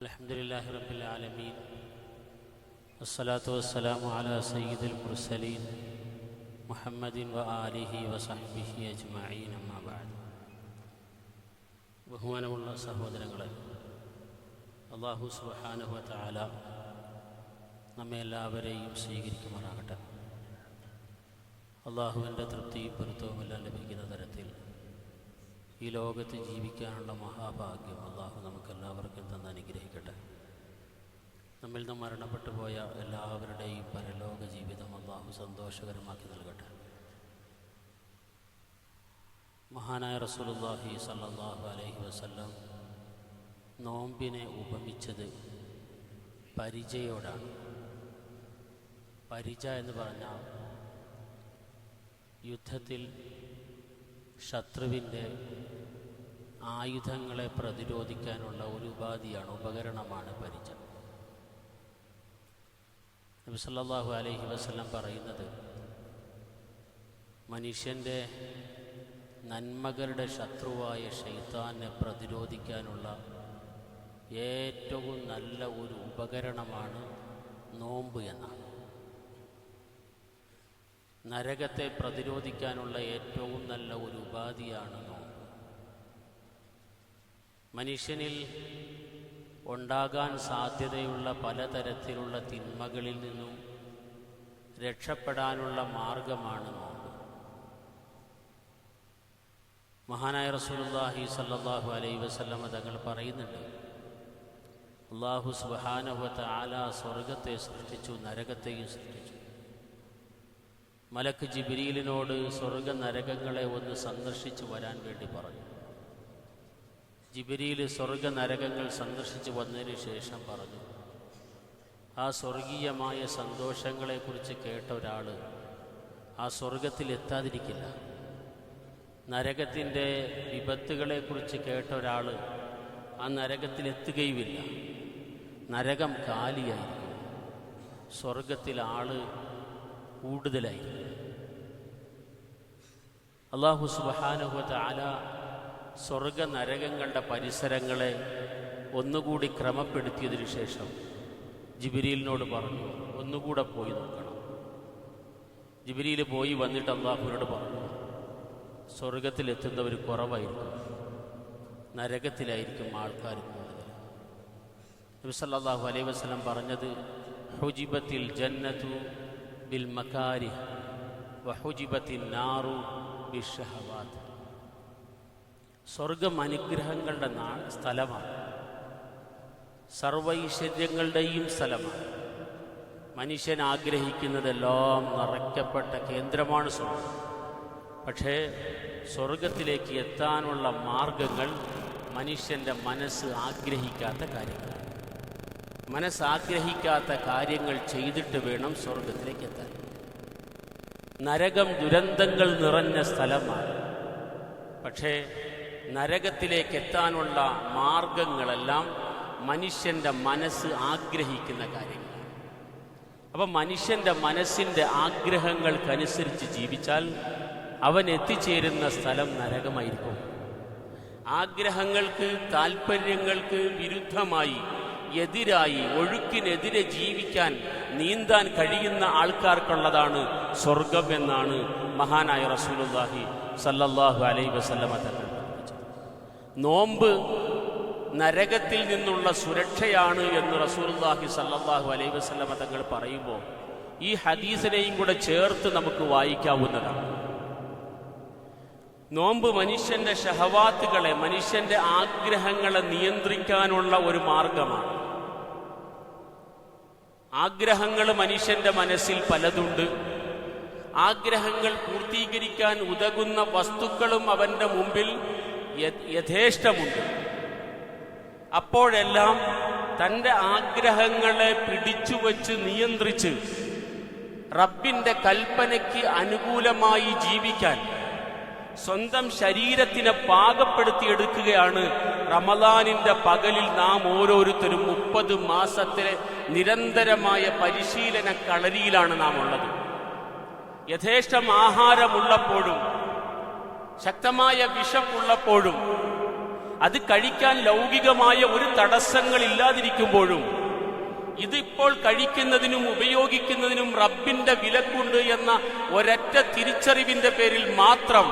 الحمد لله رب العالمين والصلاة والسلام على سيد المرسلين محمد وآله وصحبه أجمعين أما بعد ബഹുമാനമുള്ള സഹോദരങ്ങളെ അള്ളാഹു സുബാനുഹ താല നമ്മെ എല്ലാവരെയും സ്വീകരിക്കുമാറാകട്ടെ അള്ളാഹുവിൻ്റെ തൃപ്തിയും പൊരുത്തവുമെല്ലാം ലഭിക്കുന്ന തരത്തിൽ ഈ ലോകത്ത് ജീവിക്കാനുള്ള മഹാഭാഗ്യം അള്ളാഹു നമുക്കെല്ലാവർക്കും തന്ന് അനുഗ്രഹിക്കട്ടെ. നമ്മിൽ നിന്ന് മരണപ്പെട്ടു പോയ എല്ലാവരുടെയും പരലോക ജീവിതം അള്ളാഹു സന്തോഷകരമാക്കി നൽകട്ടെ. മഹാനായ റസൂലുള്ളാഹി സല്ലല്ലാഹു അലൈഹി വസല്ലം നോമ്പിനെ ഉപമിച്ചത് പരിചയോടാണ്. പരിച എന്ന് പറഞ്ഞാൽ യുദ്ധത്തിൽ ശത്രുവിന്റെ ആയുധങ്ങളെ പ്രതിരോധിക്കാനുള്ള ഒരു ഉപാധിയാണ് ഉപകരണമാണ് പരിച. നബി സല്ലല്ലാഹു അലൈഹി വസല്ലം പറയുന്നത് മനുഷ്യന്റെ നന്മകളുടെ ശത്രുവായ ഷെയ്ത്താനെ പ്രതിരോധിക്കാനുള്ള ഏറ്റവും നല്ല ഒരു ഉപകരണമാണ് നോമ്പ് എന്നാണ്. നരകത്തെ പ്രതിരോധിക്കാനുള്ള ഏറ്റവും നല്ല ഒരു ഉപാധിയാണ് മനുഷ്യനിൽ ഉണ്ടാകാൻ സാധ്യതയുള്ള പലതരത്തിലുള്ള തിന്മകളിൽ നിന്നും രക്ഷപ്പെടാനുള്ള മാർഗമാണ് നോമ്പ്. മഹാനായ റസൂലുള്ളാഹി സല്ലല്ലാഹു അലൈഹി വസല്ലമ തങ്ങൾ പറയുന്നുണ്ട് അള്ളാഹു സുബ്ഹാനഹു ആല സ്വർഗത്തെ സൃഷ്ടിച്ചു നരകത്തെയും സൃഷ്ടിച്ചു. മലക്ക് ജിബിരിയിലിനോട് സ്വർഗ നരകങ്ങളെ ഒന്ന് സന്ദർശിച്ചു വരാൻ വേണ്ടി പറഞ്ഞു. ജിബിരിയിൽ സ്വർഗ നരകങ്ങൾ സന്ദർശിച്ചു വന്നതിന് ശേഷം പറഞ്ഞു ആ സ്വർഗീയമായ സന്തോഷങ്ങളെക്കുറിച്ച് കേട്ട ഒരാൾ ആ സ്വർഗത്തിൽ എത്താതിരിക്കില്ല. നരകത്തിന്റെ വിപത്തുകളെക്കുറിച്ച് കേട്ട ഒരാൾ ആ നരകത്തിൽ എത്തുകയുമില്ല. നരകം കാലിയായിരിക്കും. സ്വർഗത്തിൽ ആൾ കൂടുതലായിരിക്കും. അള്ളാഹു സുബാനുഹത്ത് ആല സ്വർഗ കണ്ട പരിസരങ്ങളെ ഒന്നുകൂടി ക്രമപ്പെടുത്തിയതിനു ശേഷം ജിബിരിയിലിനോട് പറഞ്ഞു ഒന്നുകൂടെ പോയി നോക്കണം. ജിബിരിയിൽ പോയി വന്നിട്ട് അള്ളാഹുവിനോട് പറഞ്ഞു സ്വർഗത്തിലെത്തുന്നവർ കുറവായിരിക്കും. നരകത്തിലായിരിക്കും ആൾക്കാർ കൂടുതൽ. നബി സല്ലല്ലാഹു അലൈഹി വസല്ലം പറഞ്ഞത് ഹുജിബത്തിൽ ജന്നതു ബിൽ മക്കാരി വഹുജിബത്തിൽ നാറു ബിഷഹവാത്ത് സ്വർഗം അനുഗ്രഹങ്ങളുടെ നാ സ്ഥലമാണ്. സർവൈശ്വര്യങ്ങളുടെയും സ്ഥലമാണ്. മനുഷ്യൻ ആഗ്രഹിക്കുന്നതെല്ലാം നിറയ്ക്കപ്പെട്ട കേന്ദ്രമാണ് സ്വർഗം. പക്ഷേ സ്വർഗത്തിലേക്ക് എത്താനുള്ള മാർഗങ്ങൾ മനുഷ്യന്റെ മനസ്സ് ആഗ്രഹിക്കാത്ത കാര്യങ്ങൾ. മനസ്സാഗ്രഹിക്കാത്ത കാര്യങ്ങൾ ചെയ്തിട്ട് വേണം സ്വർഗത്തിലേക്ക് എത്താൻ. നരകം ദുരന്തങ്ങൾ നിറഞ്ഞ സ്ഥലമാണ്. പക്ഷേ നരകത്തിലേക്ക് എത്താനുള്ള മാർഗങ്ങളെല്ലാം മനുഷ്യന്റെ മനസ്സ് ആഗ്രഹിക്കുന്ന കാര്യങ്ങളാണ് അപ്പം മനുഷ്യന്റെ മനസ്സിന്റെ ആഗ്രഹങ്ങൾക്കനുസരിച്ച് ജീവിച്ചാൽ അവൻ എത്തിച്ചേരുന്ന സ്ഥലം നരകമായിരിക്കും. ആഗ്രഹങ്ങൾക്ക് താല്പര്യങ്ങൾക്ക് വിരുദ്ധമായി എതിരായി ഒഴുക്കിനെതിരെ ജീവിക്കാൻ നീന്താൻ കഴിയുന്ന ആൾക്കാർക്കുള്ളതാണ് സ്വർഗം എന്നാണ് മഹാനായ റസൂലുല്ലാഹി സല്ലല്ലാഹു അലൈ വസല്ലമ തങ്ങൾ നോമ്പ് നരകത്തിൽ നിന്നുള്ള സുരക്ഷയാണ് എന്ന് റസൂലുല്ലാഹി സല്ലാഹു അലൈ വസല്ലമ തങ്ങൾ പറയുമ്പോൾ ഈ ഹദീസിനെയും കൂടെ ചേർത്ത് നമുക്ക് വായിക്കാവുന്നതാണ്. നോമ്പ് മനുഷ്യന്റെ ഷഹവാത്തുകളെ മനുഷ്യന്റെ ആഗ്രഹങ്ങളെ നിയന്ത്രിക്കാനുള്ള ഒരു മാർഗമാണ്. ആഗ്രഹങ്ങൾ മനുഷ്യന്റെ മനസ്സിൽ പലതുണ്ട്. ആഗ്രഹങ്ങൾ പൂർത്തീകരിക്കാൻ ഉതകുന്ന വസ്തുക്കളും അവന്റെ മുമ്പിൽ യഥേഷ്ടമുണ്ട്. അപ്പോഴെല്ലാം തന്റെ ആഗ്രഹങ്ങളെ പിടിച്ചുവച്ച് നിയന്ത്രിച്ച് റബ്ബിന്റെ കൽപ്പനയ്ക്ക് അനുകൂലമായി ജീവിക്കാൻ സ്വന്തം ശരീരത്തിനെ പാകപ്പെടുത്തിയെടുക്കുകയാണ് റമദാനിന്റെ പകലിൽ നാം ഓരോരുത്തരും മുപ്പത് മാസത്തിലെ നിരന്തരമായ പരിശീലന കളരിയിലാണ് നാം ഉള്ളത്. യഥേഷ്ടം ആഹാരമുള്ളപ്പോഴും ശക്തമായ വിഷം ഉള്ളപ്പോഴും അത് കഴിക്കാൻ ലൗകികമായ ഒരു തടസ്സങ്ങളില്ലാതിരിക്കുമ്പോഴും ഇതിപ്പോൾ കഴിക്കുന്നതിനും ഉപയോഗിക്കുന്നതിനും റബ്ബിന്റെ വിലക്കുണ്ട് എന്ന ഒരൊറ്റ തിരിച്ചറിവിന്റെ പേരിൽ മാത്രം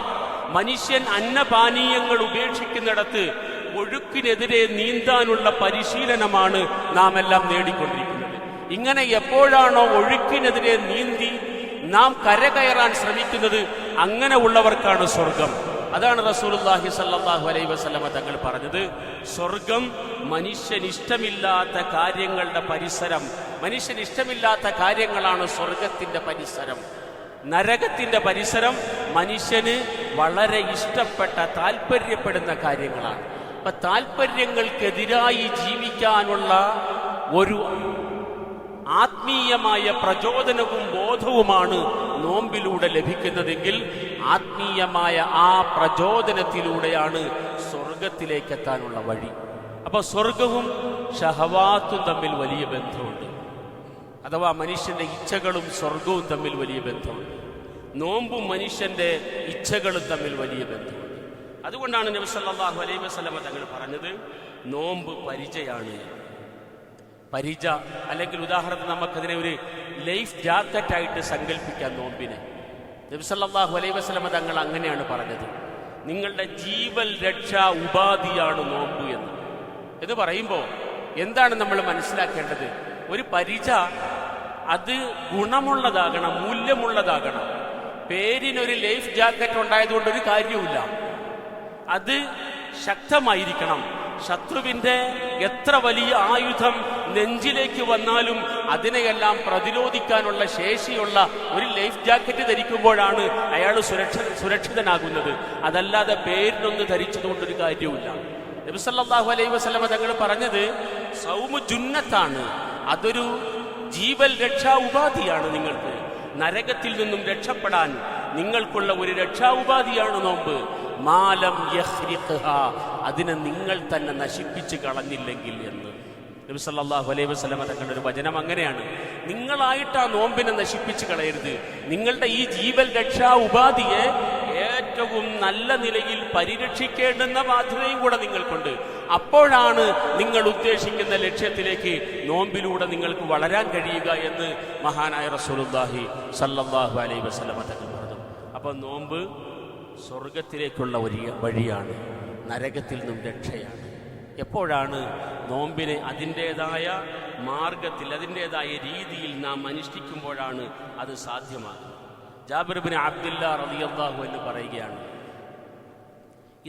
മനുഷ്യൻ അന്നപാനീയങ്ങൾ ഉപേക്ഷിക്കുന്നിടത്ത് ഒഴുക്കിനെതിരെ നീന്താനുള്ള പരിശീലനമാണ് നാം എല്ലാം നേടിക്കൊണ്ടിരിക്കുന്നത്. ഇങ്ങനെ എപ്പോഴാണോ ഒഴുക്കിനെതിരെ നീന്തി നാം കരകയറാൻ ശ്രമിക്കുന്നത് അങ്ങനെ ഉള്ളവർക്കാണ് സ്വർഗം. അതാണ് റസൂലുള്ളാഹി സല്ലല്ലാഹു അലൈഹി വസല്ലമ തങ്ങൾ പറഞ്ഞത്. സ്വർഗം മനുഷ്യൻ ഇഷ്ടമില്ലാത്ത കാര്യങ്ങളുടെ പരിസരം. മനുഷ്യൻ ഇഷ്ടമില്ലാത്ത കാര്യങ്ങളാണ് സ്വർഗത്തിന്റെ പരിസരം. നരകത്തിന്റെ പരിസരം മനുഷ്യന് വളരെ ഇഷ്ടപ്പെട്ട താല്പര്യപ്പെടുന്ന കാര്യങ്ങളാണ്. അപ്പൊ താല്പര്യങ്ങൾക്കെതിരായി ജീവിക്കാനുള്ള ഒരു ആത്മീയമായ പ്രചോദനവും ബോധവുമാണ് നോമ്പിലൂടെ ലഭിക്കുന്നതെങ്കിൽ ആത്മീയമായ ആ പ്രചോദനത്തിലൂടെയാണ് സ്വർഗത്തിലേക്ക് എത്താനുള്ള വഴി. അപ്പൊ സ്വർഗവും ഷഹവാത്തും തമ്മിൽ വലിയ ബന്ധമുണ്ട്. അഥവാ മനുഷ്യന്റെ ഇച്ഛകളും സ്വർഗവും തമ്മിൽ വലിയ ബന്ധമുണ്ട്. നോമ്പും മനുഷ്യന്റെ ഇച്ഛകളും തമ്മിൽ വലിയ ബന്ധമുണ്ട്. അതുകൊണ്ടാണ് നബി സല്ലല്ലാഹു അലൈഹി വസല്ലമ തങ്ങൾ പറഞ്ഞത് നോമ്പ് പരിചയാണ്. പരിച അല്ലെങ്കിൽ ഉദാഹരണത്തിന് നമുക്കതിനെ ഒരു ലൈഫ് ജാക്കറ്റായിട്ട് സങ്കല്പിക്കാൻ നോമ്പിനെ. നബിസല്ലാഹു അലൈ വസ്ലമ തങ്ങൾ അങ്ങനെയാണ് പറഞ്ഞത്. നിങ്ങളുടെ ജീവൽ രക്ഷാ ഉപാധിയാണ് നോമ്പ് എന്ന്. എന്ന് പറയുമ്പോൾ എന്താണ് നമ്മൾ മനസ്സിലാക്കേണ്ടത്? ഒരു പരിച അത് ഗുണമുള്ളതാകണം മൂല്യമുള്ളതാകണം. പേരിനൊരു ലൈഫ് ജാക്കറ്റ് ഉണ്ടായതുകൊണ്ട് ഒരു കാര്യവുമില്ല. അത് ശക്തമായിരിക്കണം. ശത്രുവിന്റെ എത്ര വലിയ ആയുധം നെഞ്ചിലേക്ക് വന്നാലും അതിനെയെല്ലാം പ്രതിരോധിക്കാനുള്ള ശേഷിയുള്ള ഒരു ലൈഫ് ജാക്കറ്റ് ധരിക്കുമ്പോഴാണ് അയാൾ സുരക്ഷ സുരക്ഷിതനാകുന്നത്. അതല്ലാതെ പേരിനൊന്ന് ധരിച്ചതുകൊണ്ടൊരു കാര്യവുമില്ല. നബിസല്ലാഹു അലൈഹി വസ്ലമ തങ്ങൾ പറഞ്ഞത് സൗമു ജുന്നത്താണ്. അതൊരു ജീവൽ രക്ഷാ ഉപാധിയാണ് നിങ്ങൾക്ക്. നരകത്തിൽ നിന്നും രക്ഷപ്പെടാൻ നിങ്ങൾക്കുള്ള ഒരു രക്ഷാ ഉപാധിയാണ് നോമ്പ്. മാലം. അതിനെ നിങ്ങൾ തന്നെ നശിപ്പിച്ച് കളഞ്ഞില്ലെങ്കിൽ എന്ന്. നബി സല്ലല്ലാഹു അലൈഹി വസല്ലമ തങ്ങളുടെ ഒരു വചനം അങ്ങനെയാണ്. നിങ്ങളായിട്ട് ആ നോമ്പിനെ നശിപ്പിച്ച് കളയരുത്. നിങ്ങളുടെ ഈ ജീവൽ രക്ഷാ ഉപാധിയെ ഏറ്റവും നല്ല നിലയിൽ പരിരക്ഷിക്കേണ്ടുന്ന ബാധ്യതയും കൂടെ നിങ്ങൾക്കുണ്ട്. അപ്പോഴാണ് നിങ്ങൾ ഉദ്ദേശിക്കുന്ന ലക്ഷ്യത്തിലേക്ക് നോമ്പിലൂടെ നിങ്ങൾക്ക് വളരാൻ കഴിയുക എന്ന് മഹാനായ റസൂലുള്ളാഹി സല്ലല്ലാഹു അലൈഹി വസല്ലമ തങ്ങൾ അപ്പോൾ നോമ്പ് സ്വർഗത്തിലേക്കുള്ള ഒരു വഴിയാണ് നരകത്തിൽ നിന്നും രക്ഷയാണ്. എപ്പോഴാണ് നോമ്പിനെ അതിന്റേതായ മാർഗത്തിൽ അതിന്റേതായ രീതിയിൽ നാം അനുഷ്ഠിക്കുമ്പോഴാണ് അത് സാധ്യമാകുന്നത്? ജാബിർബിൻ അബ്ദുല്ല റളിയല്ലാഹു എന്ന് പറയുകയാണ്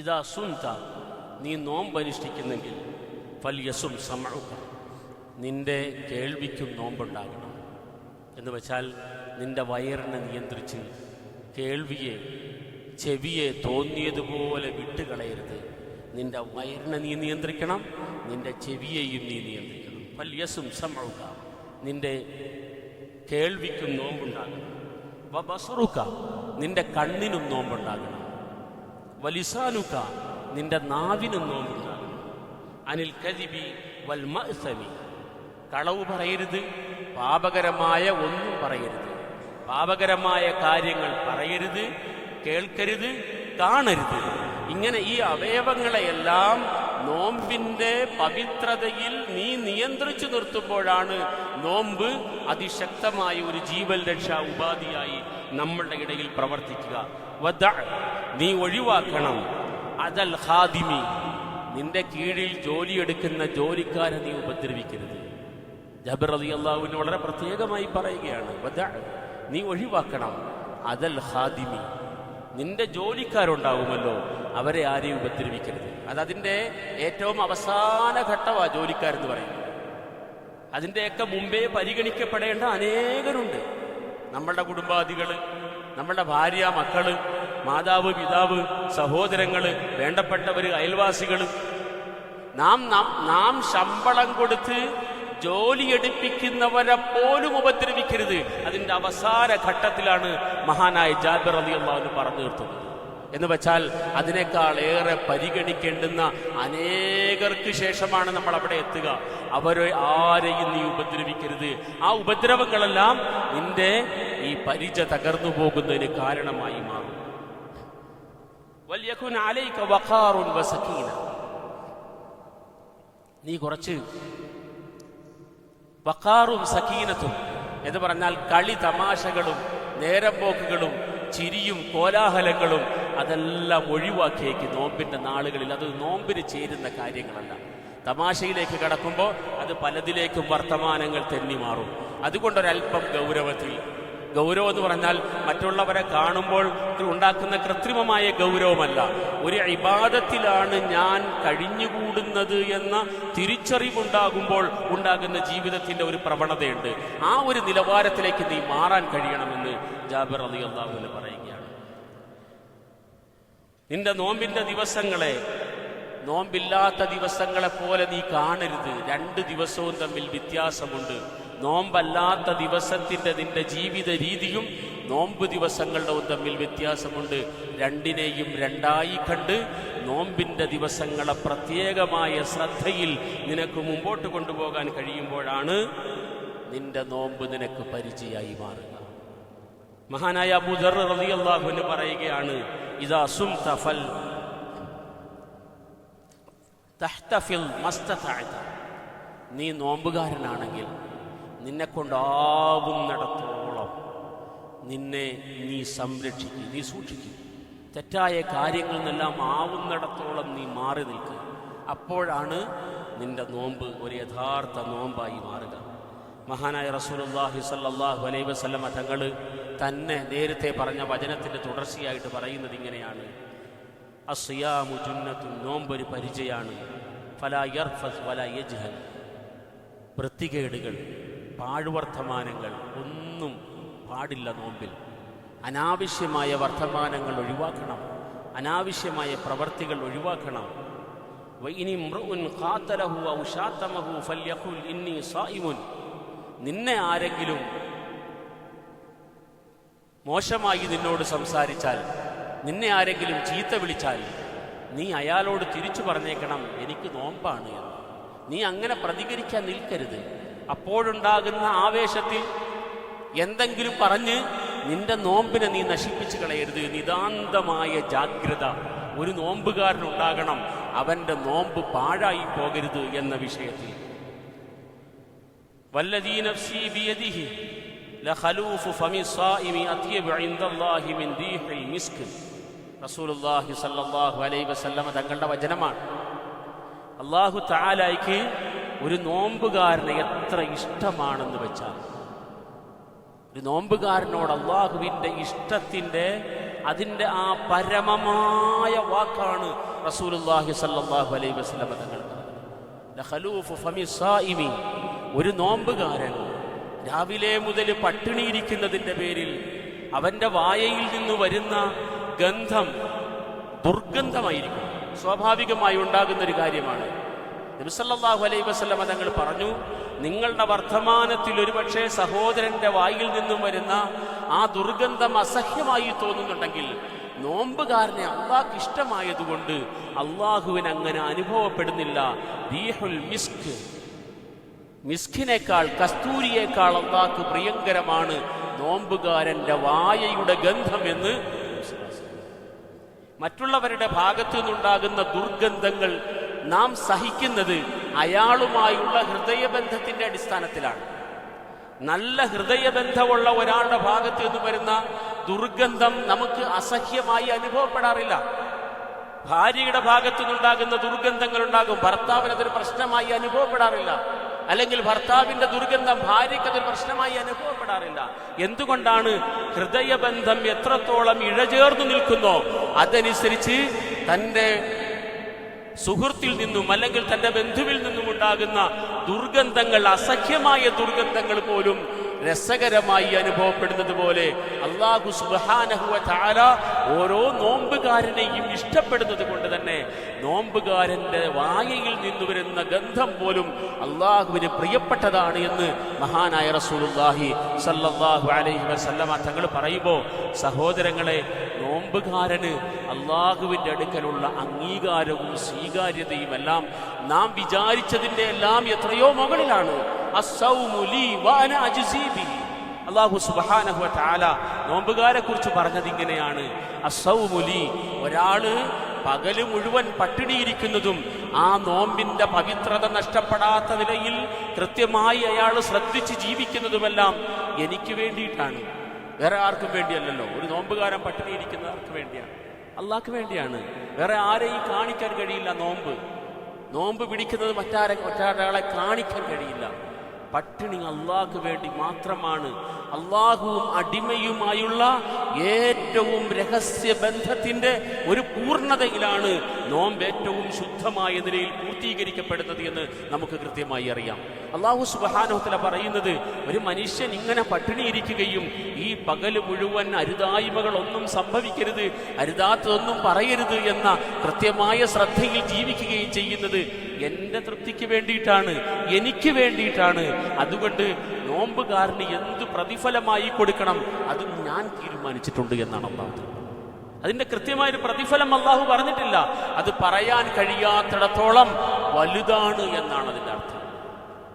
ഇതാ സുന്ത നീ നോമ്പ് അനുഷ്ഠിക്കുന്നെങ്കിൽ ഫല്യസും സമഴുക നിന്റെ കേൾവിക്കും നോമ്പുണ്ടാകണം. എന്ന് വെച്ചാൽ നിന്റെ വയറിനെ നിയന്ത്രിച്ച് കേൾവിയെ ചെവിയെ തോന്നിയതുപോലെ വിട്ടുകളയരുത്. നിന്റെ വയറിനെ നീ നിയന്ത്രിക്കണം നിന്റെ ചെവിയെയും നീ നിയന്ത്രിക്കണം. പല്യസും സമഴുക നിന്റെ കേൾവിക്കും നോമ്പുണ്ടാകണം. വബസറുക നിന്റെ കണ്ണിനും നോമ്പുണ്ടാകണം. വലിസാനുക നിന്റെ നാവിനും നോമ്പുണ്ടാകണം. അനിൽ കരിബി വൽ മഅ്സമി. കളവ് പറയരുത് പാപകരമായ ഒന്നും പറയരുത്. പാപകരമായ കാര്യങ്ങൾ പറയരുത് കേൾക്കരുത് കാണരുത്. ഇങ്ങനെ ഈ അവയവങ്ങളെയെല്ലാം നോമ്പിന്റെ പവിത്രതയിൽ നീ നിയന്ത്രിച്ചു നിർത്തുമ്പോഴാണ് നോമ്പ് അതിശക്തമായ ഒരു ജീവൻ രക്ഷാ ഉപാധിയായി നമ്മളുടെ ഇടയിൽ പ്രവർത്തിക്കുക. വദ നീ ഒഴിവാക്കണം. അതൽ ഹാദിമി നിന്റെ കീഴിൽ ജോലിയെടുക്കുന്ന ജോലിക്കാരെ നീ ഉപദ്രവിക്കരുത്. ജബർ അലി അള്ളാഹുവിന് വളരെ പ്രത്യേകമായി പറയുകയാണ് വദ നീ ഒഴിവാക്കണം. അതൽ ഹാദിമി നിന്റെ ജോലിക്കാരുണ്ടാവുമല്ലോ അവരെ ആരെയും ഉപദ്രവിക്കരുത്. അതതിന്റെ ഏറ്റവും അവസാന ഘട്ടമാ ജോലിക്കാരെന്ന് പറയുന്നത്. അതിന്റെയൊക്കെ മുമ്പേ പരിഗണിക്കപ്പെടേണ്ട അനേകരുണ്ട്. നമ്മളുടെ കുടുംബാദികൾ നമ്മളുടെ ഭാര്യ മക്കൾ മാതാവ് പിതാവ് സഹോദരങ്ങൾ വേണ്ടപ്പെട്ടവർ അയൽവാസികൾ നാം- നാം ശമ്പളം കൊടുത്ത് ജോലിയെടുപ്പിക്കുന്നവരെ പോലും ഉപദ്രവിക്കരുത്. അതിന്റെ അവസാന ഘട്ടത്തിലാണ് മഹാനായ ജാബിർ അലി അള്ളാഹുന് പറഞ്ഞു നിർത്തുന്നത് എന്ന് വെച്ചാൽ അതിനേക്കാൾ ഏറെ പരിഗണിക്കേണ്ടുന്ന അനേകർക്ക് ശേഷമാണ് നമ്മൾ അവിടെ എത്തുക. അവരെ ആരെയും നീ ഉപദ്രവിക്കരുത്. ആ ഉപദ്രവങ്ങളെല്ലാം നിന്റെ ഈ പരിച തകർന്നു പോകുന്നതിന് കാരണമായി മാറും. നീ കുറച്ച് വക്കാറും സക്കീനത്തും എന്ന് പറഞ്ഞാൽ കളി തമാശകളും നേരം പോക്കുകളും ചിരിയും കോലാഹലങ്ങളും അതെല്ലാം ഒഴിവാക്കിയേക്ക് നോമ്പിന്റെ നാളുകളിൽ. അത് നോമ്പിന് ചേരുന്ന കാര്യങ്ങളല്ല. തമാശയിലേക്ക് കടക്കുമ്പോൾ അത് പലതിലേക്കും വർത്തമാനങ്ങൾ തെന്നി മാറും. അതുകൊണ്ടൊരൽപ്പം ഗൗരവത്തിൽ ഗൗരവം എന്ന് പറഞ്ഞാൽ മറ്റുള്ളവരെ കാണുമ്പോൾ ഉണ്ടാക്കുന്ന കൃത്രിമമായ ഗൗരവമല്ല. ഒരു ഇബാദത്തിലാണ് ഞാൻ കഴിഞ്ഞുകൂടുന്നത് എന്ന തിരിച്ചറിവുണ്ടാകുമ്പോൾ ഉണ്ടാകുന്ന ജീവിതത്തിന്റെ ഒരു പ്രവണതയുണ്ട്. ആ ഒരു നിലവാരത്തിലേക്ക് നീ മാറാൻ കഴിയണമെന്ന് ജാബിർ അലി അള്ളാഹുവിന് പറയുകയാണ്. നിന്റെ നോമ്പിന്റെ ദിവസങ്ങളെ നോമ്പില്ലാത്ത ദിവസങ്ങളെ പോലെ നീ കാണരുത്. രണ്ട് ദിവസവും തമ്മിൽ വ്യത്യാസമുണ്ട്. നോമ്പല്ലാത്ത ദിവസത്തിന്റെ നിന്റെ ജീവിത രീതിയും നോമ്പ് ദിവസങ്ങളുടെ തമ്മിൽ വ്യത്യാസമുണ്ട്. രണ്ടിനെയും രണ്ടായി കണ്ട് നോമ്പിന്റെ ദിവസങ്ങളെ പ്രത്യേകമായ ശ്രദ്ധയിൽ നിനക്ക് മുമ്പോട്ട് കൊണ്ടുപോകാൻ കഴിയുമ്പോഴാണ് നിന്റെ നോമ്പ് നിനക്ക് പരിചയമായി മാറുക. മഹാനായ അബൂദർ റളിയല്ലാഹുവിന് പറയുകയാണ് ഇതാ സും തഫൽ തഹ്തഫിൽ നീ നോമ്പുകാരനാണെങ്കിൽ നിന്നെ കൊണ്ടാവുന്നിടത്തോളം നിന്നെ നീ സംരക്ഷിക്കും നീ സൂക്ഷിക്കും. തെറ്റായ കാര്യങ്ങളിൽ നിന്നെല്ലാം ആവുന്നിടത്തോളം നീ മാറി നിൽക്കുക അപ്പോഴാണ് നിന്റെ നോമ്പ് ഒരു യഥാർത്ഥ നോമ്പായി മാറുക. മഹാനായ റസൂലുള്ളാഹി സ്വല്ലല്ലാഹു അലൈഹി വസല്ലം തങ്ങൾ തന്നെ നേരത്തെ പറഞ്ഞ വചനത്തിന്റെ തുടർച്ചയായിട്ട് പറയുന്നത് ഇങ്ങനെയാണ്. അസിയാമു നോമ്പ് നോമ്പൊരു പരിചയമാണ് ഫലാ യർഫസ് വലാ യജ്ഹൽ. വൃത്തികേടുകൾ. പാഴ്വർത്തമാനങ്ങൾ ഒന്നും പാടില്ല നോമ്പിൽ. അനാവശ്യമായ വർത്തമാനങ്ങൾ ഒഴിവാക്കണം. അനാവശ്യമായ പ്രവർത്തികൾ ഒഴിവാക്കണം. ഇനി ശാതമഹു ഫല്യഖുൽ ഇന്നി സായിമുൻ നിന്നെ ആരെങ്കിലും മോശമായി നിന്നോട് സംസാരിച്ചാൽ നിന്നെ ആരെങ്കിലും ചീത്ത വിളിച്ചാൽ നീ അയാളോട് തിരിച്ചു പറഞ്ഞേക്കണം എനിക്ക് നോമ്പാണ് എന്ന്. നീ അങ്ങനെ പ്രതികരിക്കാൻ നിൽക്കരുത്. അപ്പോഴുണ്ടാകുന്ന ആവേശത്തിൽ എന്തെങ്കിലും പറഞ്ഞ് നിന്റെ നോമ്പിനെ നീ നശിപ്പിച്ചു കളയരുത് നിതാന്തമായ ജാഗ്രത ഒരു നോമ്പുകാരനുണ്ടാകണം അവന്റെ നോമ്പ് പാഴായി പോകരുത് എന്ന വിഷയത്തിൽ والذي نفسي بيده لخلوف فم الصائم أطيب عند الله من ريح المسك رسول الله صلى الله عليه وسلم തങ്ങളുടെ വചനമാണ് അള്ളാഹു താലായിക്ക് ഒരു നോമ്പുകാരനെ എത്ര ഇഷ്ടമാണെന്ന് വെച്ചാൽ ഒരു നോമ്പുകാരനോട് അള്ളാഹുവിന്റെ ഇഷ്ടത്തിന്റെ അതിന്റെ ആ പരമമായ വാക്കാണ് റസൂലുല്ലാഹി സല്ലല്ലാഹു അലൈഹി വസല്ലം തങ്ങൾ ഒരു നോമ്പുകാരൻ രാവിലെ മുതൽ പട്ടിണിയിരിക്കുന്നതിന്റെ പേരിൽ അവന്റെ വായയിൽ നിന്ന് വരുന്ന ഗന്ധം ദുർഗന്ധമായിരിക്കും. സ്വാഭാവികമായി ഉണ്ടാകുന്ന ഒരു കാര്യമാണ് നബിസല്ലാഹു അലൈ വസ്ലമ തങ്ങൾ പറഞ്ഞു നിങ്ങളുടെ വർത്തമാനത്തിൽ ഒരുപക്ഷെ സഹോദരന്റെ വായിൽ നിന്നും വരുന്ന ആ ദുർഗന്ധം അസഹ്യമായി തോന്നുന്നുണ്ടെങ്കിൽ നോമ്പുകാരനെ അള്ളാഹ് ഇഷ്ടമായതുകൊണ്ട് അള്ളാഹുവിന് അങ്ങനെ അനുഭവപ്പെടുന്നില്ല. ദീഹുൽ മിസ്ക്. മിസ്കിനേക്കാൾ കസ്തൂരിയേക്കാൾ അള്ളാഹ്ക്ക് പ്രിയങ്കരമാണ് നോമ്പുകാരന്റെ വായയുടെ ഗന്ധം എന്ന് മറ്റുള്ളവരുടെ ഭാഗത്തു നിന്നുണ്ടാകുന്ന ദുർഗന്ധങ്ങൾ നാം സഹിക്കുന്നത് അയാളുമായുള്ള ഹൃദയബന്ധത്തിന്റെ അടിസ്ഥാനത്തിലാണ്. നല്ല ഹൃദയബന്ധമുള്ള ഒരാളുടെ ഭാഗത്ത് നിന്ന് വരുന്ന ദുർഗന്ധം നമുക്ക് അസഹ്യമായി അനുഭവപ്പെടാറില്ല. ഭാര്യയുടെ ഭാഗത്തു നിന്നുണ്ടാകുന്ന ദുർഗന്ധങ്ങൾ ഉണ്ടാകും. ഭർത്താവിന് അതൊരു പ്രശ്നമായി അനുഭവപ്പെടാറില്ല. അല്ലെങ്കിൽ ഭർത്താവിന്റെ ദുർഗന്ധം ഭാര്യയ്ക്ക് അതൊരു പ്രശ്നമായി അനുഭവപ്പെടാറില്ല. എന്തുകൊണ്ടാണ് ഹൃദയബന്ധം എത്രത്തോളം ഇഴചേർന്നു നിൽക്കുന്നോ അതനുസരിച്ച് തന്റെ സുഹൃത്തിൽ നിന്നും അല്ലെങ്കിൽ തന്റെ ബന്ധുവിൽ നിന്നും ഉണ്ടാകുന്ന ദുർഗന്ധങ്ങൾ അസഹ്യമായ ദുർഗന്ധങ്ങൾ പോലും രസകരമായി അനുഭവപ്പെടുന്നത് പോലെ അള്ളാഹു സുബാനഹുവ താര ഓരോ നോമ്പുകാരനെയും ഇഷ്ടപ്പെടുന്നത് കൊണ്ട് തന്നെ നോമ്പുകാരന്റെ വായയിൽ നിന്ന് വരുന്ന ഗന്ധം പോലും അള്ളാഹുവിന് പ്രിയപ്പെട്ടതാണ് എന്ന് മഹാനായ റസൂലുല്ലാഹി സല്ലല്ലാഹു അലൈഹി വസല്ലമ തങ്ങൾ പറയുമ്പോൾ സഹോദരങ്ങളെ നോമ്പുകാരന് അള്ളാഹുവിന്റെ അടുക്കലുള്ള അംഗീകാരവും സ്വീകാര്യതയും എല്ലാം നാം വിചാരിച്ചതിന്റെ എല്ലാം എത്രയോ മുകളിലാണ്. അള്ളാഹു സുബ്ഹാനഹു വതആല നോമ്പുകാരെ കുറിച്ച് പറഞ്ഞത് ഇങ്ങനെയാണ്. അസ്സൗമുലി ഒരാൾ പകൽ മുഴുവൻ പട്ടിണിയിരിക്കുന്നതും ആ നോമ്പിന്റെ പവിത്രത നഷ്ടപ്പെടാത്ത നിലയിൽ കൃത്യമായി അയാൾ ശ്രദ്ധിച്ച് ജീവിക്കുന്നതുമെല്ലാം എനിക്ക് വേണ്ടിയിട്ടാണ്. വേറെ ആർക്കും വേണ്ടിയല്ലല്ലോ. ഒരു നോമ്പുകാരൻ പട്ടിണിയിരിക്കുന്നവർക്ക് വേണ്ടിയാണ്? അള്ളാഹ്ക്ക് വേണ്ടിയാണ്. വേറെ ആരെയും കാണിക്കാൻ കഴിയില്ല നോമ്പ്. നോമ്പ് പിടിക്കുന്നത് മറ്റാരെ മറ്റൊരാളെ കാണിക്കാൻ കഴിയില്ല. പട്ടിണി അള്ളാഹ് വേണ്ടി മാത്രമാണ്. അള്ളാഹുവും അടിമയുമായുള്ള ഏറ്റവും രഹസ്യ ബന്ധത്തിന്റെ ഒരു പൂർണതയിലാണ് നോമ്പ് ഏറ്റവും ശുദ്ധമായ നിലയിൽ പൂർത്തീകരിക്കപ്പെടുന്നത് എന്ന് നമുക്ക് കൃത്യമായി അറിയാം. അള്ളാഹു സുബാനോത്തല പറയുന്നത് ഒരു മനുഷ്യൻ ഇങ്ങനെ പട്ടിണിയിരിക്കുകയും ഈ പകൽ മുഴുവൻ അരുതായ്മകളൊന്നും സംഭവിക്കരുത് അരുതാത്തതൊന്നും പറയരുത് എന്ന കൃത്യമായ ശ്രദ്ധയിൽ ജീവിക്കുകയും ചെയ്യുന്നത് എന്റെ തൃപ്തിക്ക് വേണ്ടിയിട്ടാണ് എനിക്ക് വേണ്ടിയിട്ടാണ്. അതുകൊണ്ട് നോമ്പുകാരന് എന്ത് പ്രതിഫലമായി കൊടുക്കണം അത് ഞാൻ തീരുമാനിച്ചിട്ടുണ്ട് എന്നാണ് അള്ളാഹു അതിന്റെ കൃത്യമായൊരു പ്രതിഫലം അള്ളാഹു പറഞ്ഞിട്ടില്ല. അത് പറയാൻ കഴിയാത്തിടത്തോളം വലുതാണ് എന്നാണ് അതിന്റെ അർത്ഥം.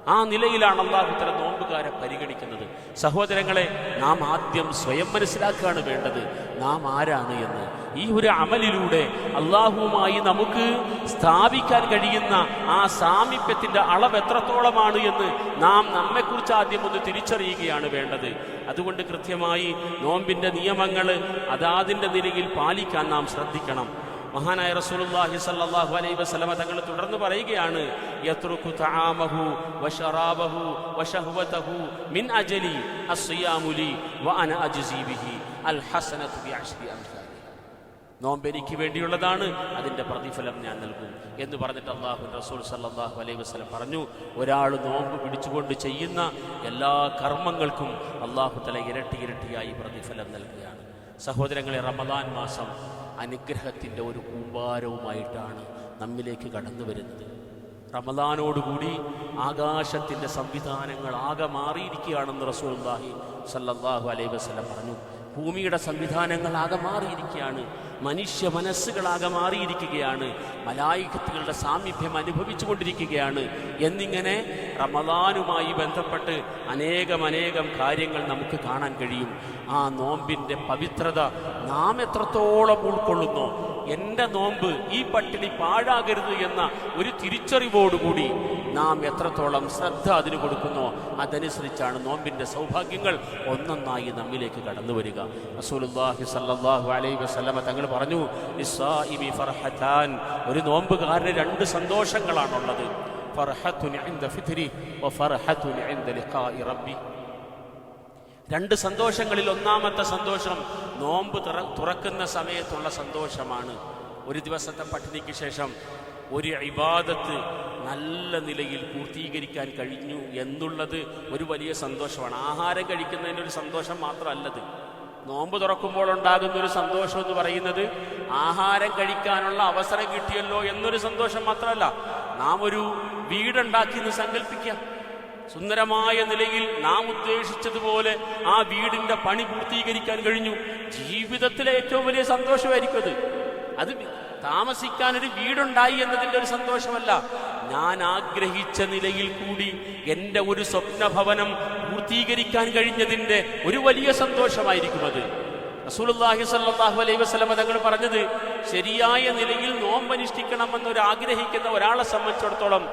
ആ നിലയിലാണ് അള്ളാഹു തല നോമ്പുകാരെ പരിഗണിക്കുന്നത്. സഹോദരങ്ങളെ നാം ആദ്യം സ്വയം മനസ്സിലാക്കുകയാണ് വേണ്ടത് നാം ആരാണ് എന്ന്. ഈ ഒരു അമലിലൂടെ അള്ളാഹുവുമായി നമുക്ക് സ്ഥാപിക്കാൻ കഴിയുന്ന ആ സാമീപ്യത്തിന്റെ അളവ് എത്രത്തോളമാണ് എന്ന് നാം നമ്മെക്കുറിച്ച് ആദ്യം ഒന്ന് തിരിച്ചറിയുകയാണ് വേണ്ടത്. അതുകൊണ്ട് കൃത്യമായി നോമ്പിന്റെ നിയമങ്ങൾ അതാതിന്റെ നിലയിൽ പാലിക്കാൻ നാം ശ്രദ്ധിക്കണം. മഹാനായ റസൂലുള്ളാഹി സല്ലല്ലാഹു അലൈഹി വസല്ലമ തങ്ങൾ തുടർന്ന് പറയുകയാണ് യത്രുകു തആമഹു വശറാബഹു വശഹവതഹു മിൻ അജലി അസ്സിയാമുലി വഅന അജ്സി ബിഹി അൽ ഹസനതു ബിഅശ്രി അംസാലിഹ നോമ്പ് എനിക്ക് വേണ്ടിയുള്ളതാണ്. അതിന്റെ പ്രതിഫലം ഞാൻ നൽകും. എന്ന് പറഞ്ഞിട്ട് അള്ളാഹു റസൂൽ സല്ലാഹു അലൈഹി വസ്ലം പറഞ്ഞു ഒരാൾ നോമ്പ് പിടിച്ചുകൊണ്ട് ചെയ്യുന്ന എല്ലാ കർമ്മങ്ങൾക്കും അള്ളാഹു തല ഇരട്ടി ഇരട്ടിയായി പ്രതിഫലം നൽകുകയാണ്. സഹോദരങ്ങളെ റമദാൻ മാസം അനുഗ്രഹത്തിന്റെ ഒരു കൂമ്പാരവുമായിട്ടാണ് നമ്മിലേക്ക് കടന്നു വരുന്നത്. റമദാനോടുകൂടി ആകാശത്തിന്റെ സംവിധാനങ്ങൾ ആകെ മാറിയിരിക്കുകയാണെന്ന് റസൂൽഹി സല്ലാഹു അലൈഹി വസ്ലം പറഞ്ഞു. ഭൂമിയുടെ സംവിധാനങ്ങൾ ആകെ മാറിയിരിക്കുകയാണ്. മനുഷ്യ മനസ്സുകളാകെ മാറിയിരിക്കുകയാണ്. മലായികത്തുകളുടെ സാമീപ്യം അനുഭവിച്ചു കൊണ്ടിരിക്കുകയാണ്. എന്നിങ്ങനെ റമദാനുമായി ബന്ധപ്പെട്ട് അനേകം അനേകം കാര്യങ്ങൾ നമുക്ക് കാണാൻ കഴിയും. ആ നോമ്പിന്റെ പവിത്രത നാം എത്രത്തോളം ഉൾക്കൊള്ളുന്നു. എന്റെ നോമ്പ് ഈ പട്ടിണി പാഴാകരുത് എന്ന ഒരു തിരിച്ചറിവോടുകൂടി നാം എത്രത്തോളം ശ്രദ്ധ അതിന് കൊടുക്കുന്നോ. അതനുസരിച്ചാണ് നോമ്പിന്റെ സൗഭാഗ്യങ്ങൾ ഒന്നൊന്നായി നമ്മിലേക്ക് കടന്നു വരിക റസൂലുള്ളാഹി സല്ലാഹു അലൈ വസ്ലമ തങ്ങൾ പറഞ്ഞു "ലിസ്സായിമി ഫർഹത്താൻ. ഒരു നോമ്പുകാരന് രണ്ട് സന്തോഷങ്ങളാണുള്ളത്. രണ്ട് സന്തോഷങ്ങളിൽ ഒന്നാമത്തെ സന്തോഷം നോമ്പ് തുറ- തുറക്കുന്ന സമയത്തുള്ള സന്തോഷമാണ്. ഒരു ദിവസത്തെ പട്ടിണിക്ക് ശേഷം ഒരു ഇബാദത്ത് നല്ല നിലയിൽ പൂർത്തീകരിക്കാൻ കഴിഞ്ഞു എന്നുള്ളത് ഒരു വലിയ സന്തോഷമാണ്. ആഹാരം കഴിക്കുന്നതിന്റെ ഒരു സന്തോഷം മാത്രമല്ലത്. നോമ്പ് തുറക്കുമ്പോൾ ഉണ്ടാകുന്ന ഒരു സന്തോഷം എന്ന് പറയുന്നത് ആഹാരം കഴിക്കാനുള്ള അവസരം കിട്ടിയല്ലോ എന്നൊരു സന്തോഷം മാത്രമല്ല നാം ഒരു വീടുണ്ടാക്കി എന്ന് സങ്കല്പിക്കാം സുന്ദരമായ നിലയിൽ നാം ഉദ്ദേശിച്ചതുപോലെ ആ വീടിന്റെ പണി പൂർത്തീകരിക്കാൻ കഴിഞ്ഞു. ജീവിതത്തിലെ ഏറ്റവും വലിയ സന്തോഷമായിരിക്കും അത്. അത് താമസിക്കാൻ ഒരു വീടുണ്ടായി എന്നതിന്റെ ഒരു സന്തോഷമല്ല. ഞാൻ ആഗ്രഹിച്ച നിലയിൽ കൂടി എന്റെ ഒരു സ്വപ്നഭവനം പൂർത്തീകരിക്കാൻ കഴിഞ്ഞതിന്റെ ഒരു വലിയ സന്തോഷമായിരിക്കും അത്. റസൂലുള്ളാഹി സ്വല്ലല്ലാഹു അലൈഹി വസ്ലമ തങ്ങൾ പറഞ്ഞത് ശരിയായ നിലയിൽ നോമ്പനുഷ്ഠിക്കണമെന്നൊരു ആഗ്രഹിക്കുന്ന ഒരാളെ സംബന്ധിച്ചിടത്തോളം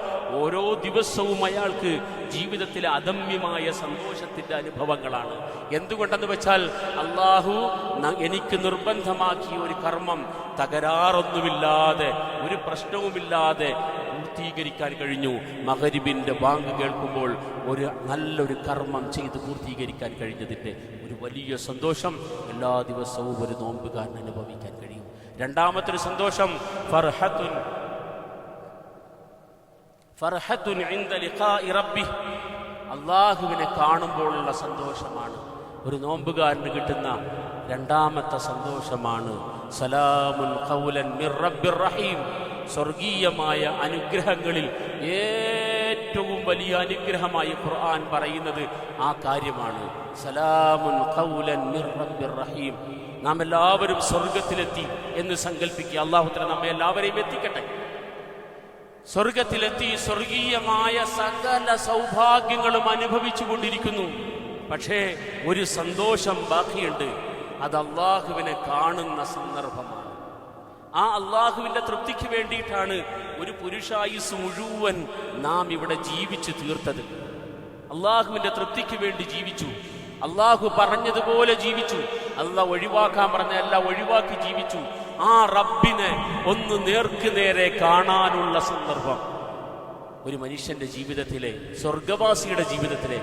ഓരോ ദിവസവും അയാൾക്ക് ജീവിതത്തിലെ അദമ്യമായ സന്തോഷത്തിന്റെ അനുഭവങ്ങളാണ്. എന്തുകൊണ്ടെന്ന് വെച്ചാൽ അള്ളാഹു എനിക്ക് നിർബന്ധമാക്കിയ ഒരു കർമ്മം തകരാറൊന്നുമില്ലാതെ ഒരു പ്രശ്നവുമില്ലാതെ പൂർത്തീകരിക്കാൻ കഴിഞ്ഞു. മകരിബിന്റെ ബാങ്ക് കേൾക്കുമ്പോൾ ഒരു നല്ലൊരു കർമ്മം ചെയ്ത് പൂർത്തീകരിക്കാൻ കഴിഞ്ഞതിന്റെ ഒരു വലിയ സന്തോഷം എല്ലാ ദിവസവും ഒരു നോമ്പുകാരൻ അനുഭവിക്കാൻ കഴിയും. രണ്ടാമത്തെ സന്തോഷം ഫർഹത്തുൻ ഫർഹത്തുൻ റബ്ബി. അള്ളാഹുവിനെ കാണുമ്പോഴുള്ള സന്തോഷമാണ്. ഒരു നോമ്പുകാരന് കിട്ടുന്ന രണ്ടാമത്തെ സന്തോഷമാണ്. സലാമുൻ റബ്ബിർ റഹീം. സ്വർഗീയമായ അനുഗ്രഹങ്ങളിൽ ഏറ്റവും വലിയ അനുഗ്രഹമായി ഖുർആൻ പറയുന്നത് ആ കാര്യമാണ്. സലാമുൻ ഖൗലൻ മിർ റഹീം. നാം എല്ലാവരും സ്വർഗത്തിലെത്തി എന്ന് സങ്കല്പിക്കുക അള്ളാഹുത്തല നമ്മെ എല്ലാവരെയും എത്തിക്കട്ടെ. സ്വർഗത്തിലെത്തി സ്വർഗീയമായ സകല സൗഭാഗ്യങ്ങളും അനുഭവിച്ചു കൊണ്ടിരിക്കുന്നു. പക്ഷേ ഒരു സന്തോഷം ബാക്കിയുണ്ട്. അത് അള്ളാഹുവിനെ കാണുന്ന സന്ദർഭമാണ്. ആ അള്ളാഹുവിന്റെ തൃപ്തിക്ക് വേണ്ടിയിട്ടാണ് ഒരു പുരുഷായുസ് മുഴുവൻ നാം ഇവിടെ ജീവിച്ചു തീർത്തത്. അള്ളാഹുവിന്റെ തൃപ്തിക്ക് വേണ്ടി ജീവിച്ചു. അള്ളാഹു പറഞ്ഞതുപോലെ ജീവിച്ചു. അല്ല ഒഴിവാക്കാൻ പറഞ്ഞ അല്ല ഒഴിവാക്കി ജീവിച്ചു. ആ റബ്ബിനെ ഒന്ന് നേർക്ക് നേരെ കാണാനുള്ള സന്ദർഭം. ഒരു മനുഷ്യന്റെ ജീവിതത്തിലെ സ്വർഗവാസിയുടെ ജീവിതത്തിലെ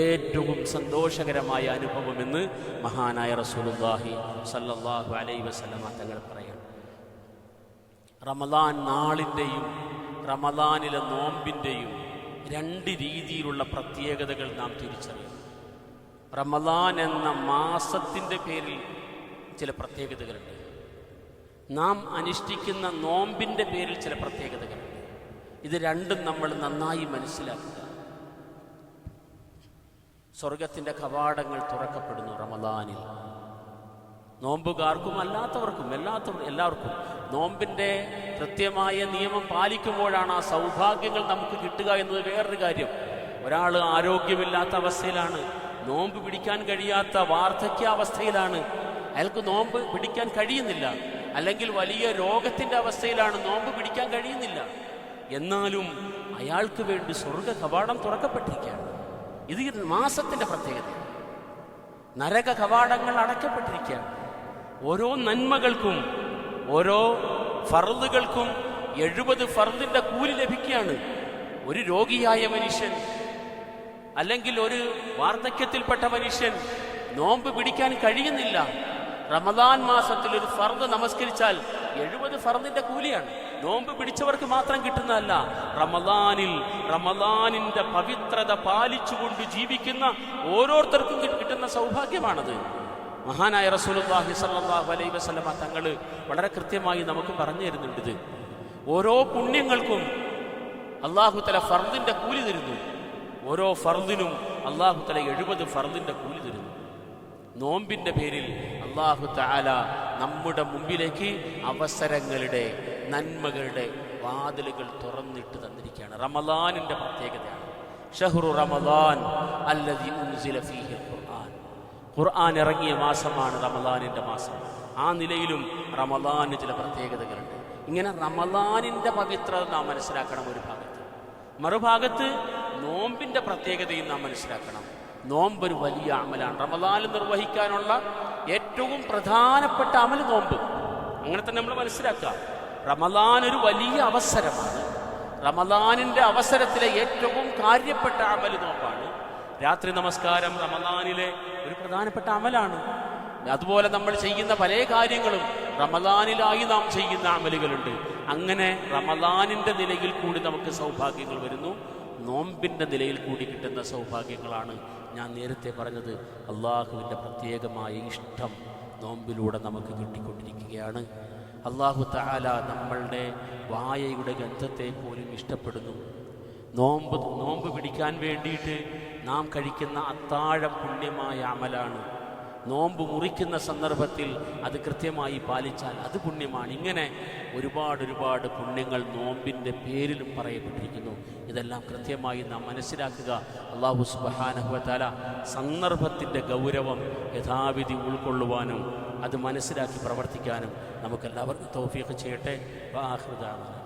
ഏറ്റവും സന്തോഷകരമായ അനുഭവം എന്ന് മഹാനായ റസൂലുള്ളാഹി സല്ലല്ലാഹു അലൈഹി വസല്ലമ തങ്ങൾ പറയാണ് റമദാൻ നാളിന്റെയും റമദാനിലെ നോമ്പിന്റെയും രണ്ട് രീതിയിലുള്ള പ്രത്യേകതകൾ നാം തിരിച്ചറിയണം. റമദാൻ എന്ന മാസത്തിന്റെ പേരിൽ ചില പ്രത്യേകതകളുണ്ട്. നാം അനുഷ്ഠിക്കുന്ന നോമ്പിന്റെ പേരിൽ ചില പ്രത്യേകതകളുണ്ട്. ഇത് രണ്ടും നമ്മൾ നന്നായി മനസ്സിലാക്കുക. സ്വർഗത്തിന്റെ കവാടങ്ങൾ തുറക്കപ്പെടുന്നു റമദാനിൽ. നോമ്പുകാർക്കും അല്ലാത്തവർക്കും എല്ലാത്തവർ എല്ലാവർക്കും നോമ്പിന്റെ കൃത്യമായ നിയമം പാലിക്കുമ്പോഴാണ് ആ സൗഭാഗ്യങ്ങൾ നമുക്ക് കിട്ടുക എന്നത് വേറൊരു കാര്യം. ഒരാൾ ആരോഗ്യമില്ലാത്ത അവസ്ഥയിലാണ് നോമ്പ് പിടിക്കാൻ കഴിയാത്ത വാർദ്ധക്യാവസ്ഥയിലാണ് അയാൾക്ക് നോമ്പ് പിടിക്കാൻ കഴിയുന്നില്ല. അല്ലെങ്കിൽ വലിയ രോഗത്തിന്റെ അവസ്ഥയിലാണ് നോമ്പ് പിടിക്കാൻ കഴിയുന്നില്ല. എന്നാലും അയാൾക്ക് വേണ്ടി സ്വർഗ കവാടം തുറക്കപ്പെട്ടിരിക്കുകയാണ്. ഇത് മാസത്തിന്റെ പ്രത്യേകത. നരക കവാടങ്ങൾ അടയ്ക്കപ്പെട്ടിരിക്കുകയാണ്. ഓരോ നന്മകൾക്കും ഓരോ ഫറുതുകൾക്കും എഴുപത് ഫർദിന്റെ കൂലി ലഭിക്കുകയാണ്. ഒരു രോഗിയായ മനുഷ്യൻ അല്ലെങ്കിൽ ഒരു വാർദ്ധക്യത്തിൽപ്പെട്ട മനുഷ്യൻ നോമ്പ് പിടിക്കാൻ കഴിയുന്നില്ല. റമദാൻ മാസത്തിൽ ഒരു ഫർദ് നമസ്കരിച്ചാൽ എഴുപത് ഫർദിന്റെ കൂലിയാണ്. നോമ്പ് പിടിച്ചവർക്ക് മാത്രം കിട്ടുന്നതല്ല. റമദാനിൽ റമദാനിന്റെ പവിത്രത പാലിച്ചുകൊണ്ട് ജീവിക്കുന്ന ഓരോരുത്തർക്കും കിട്ടുന്ന സൗഭാഗ്യമാണത്. മഹാനായ റസൂലുള്ളാഹി സ്വല്ലല്ലാഹു അലൈഹി വസല്ലമ തങ്ങൾ വളരെ കൃത്യമായി നമുക്ക് പറഞ്ഞു തരുന്നുണ്ട് ഇത്. ഓരോ പുണ്യങ്ങൾക്കും അള്ളാഹു തല ഫർദിന്റെ കൂലി തരുന്നു. ഓരോ ഫർദിനും അള്ളാഹു തല എഴുപത് ഫർദിന്റെ കൂലി തരുന്നു. നോമ്പിന്റെ പേരിൽ അള്ളാഹു താല നമ്മുടെ മുമ്പിലേക്ക് അവസരങ്ങളുടെ നന്മകളുടെ വാതിലുകൾ തുറന്നിട്ട് തന്നിരിക്കുകയാണ്. റമദാനിന്റെ പ്രത്യേകതയാണ്. ഷഹ്റു റമദാൻ അല്ലതി ഉൻസില ഫീഹിൽ ഖുർആൻ. ഖുർആൻ ഇറങ്ങിയ മാസമാണ് റമദാനിന്റെ മാസം. ആ നിലയിലും റമദാന് ചില പ്രത്യേകതകളുണ്ട്. ഇങ്ങനെ റമദാനിന്റെ പവിത്രത നാം മനസ്സിലാക്കണം ഒരു ഭാഗത്ത്. മറുഭാഗത്ത് നോമ്പിന്റെ പ്രത്യേകതയും നാം മനസ്സിലാക്കണം. നോമ്പ് ഒരു വലിയ അമലാണ്. റമദാനിൽ നിർവഹിക്കാനുള്ള ഏറ്റവും പ്രധാനപ്പെട്ട അമൽ നോമ്പ്. അങ്ങനെ തന്നെ നമ്മൾ മനസ്സിലാക്കുക. റമദാൻ ഒരു വലിയ അവസരമാണ്. റമദാനിന്റെ അവസരത്തിലെ ഏറ്റവും കാര്യപ്പെട്ട അമൽ നോമ്പാണ്. രാത്രി നമസ്കാരം റമദാനിലെ ഒരു പ്രധാനപ്പെട്ട അമലാണ്. അതുപോലെ നമ്മൾ ചെയ്യുന്ന പല കാര്യങ്ങളും റമദാനിലായി നാം ചെയ്യുന്ന അമലുകളുണ്ട്. അങ്ങനെ റമദാനിന്റെ നിലയിൽ കൂടി നമുക്ക് സൗഭാഗ്യങ്ങൾ വരുന്നു. നോമ്പിന്റെ നിലയിൽ കൂടി കിട്ടുന്ന സൗഭാഗ്യങ്ങളാണ് ഞാൻ നേരത്തെ പറഞ്ഞത്. അള്ളാഹുവിന്റെ പ്രത്യേകമായ ഇഷ്ടം നോമ്പിലൂടെ നമുക്ക് കിട്ടിക്കൊണ്ടിരിക്കുകയാണ്. അള്ളാഹു താല നമ്മളുടെ വായയുടെ ഗന്ധത്തെ പോലും ഇഷ്ടപ്പെടുന്നു. നോമ്പ് നോമ്പ് പിടിക്കാൻ വേണ്ടിയിട്ട് നാം കഴിക്കുന്ന അത്താഴം പുണ്യമായ അമലാണ്. നോമ്പ് മുറിക്കുന്ന സന്ദർഭത്തിൽ അത് കൃത്യമായി പാലിച്ചാൽ അത് പുണ്യമാണ്. ഇങ്ങനെ ഒരുപാട് ഒരുപാട് പുണ്യങ്ങൾ നോമ്പിന്റെ പേരിലും പറയപ്പെട്ടിരിക്കുന്നു. ഇതെല്ലാം കൃത്യമായി നാം മനസ്സിലാക്കുക. അള്ളാഹു സുബാനഹുവല സന്ദർഭത്തിന്റെ ഗൗരവം യഥാവിധി ഉൾക്കൊള്ളുവാനും അത് മനസ്സിലാക്കി പ്രവർത്തിക്കാനും നമുക്കെല്ലാവർക്കും തോഫിയൊക്കെ ചെയ്യട്ടെ. വാഹൃദാണ്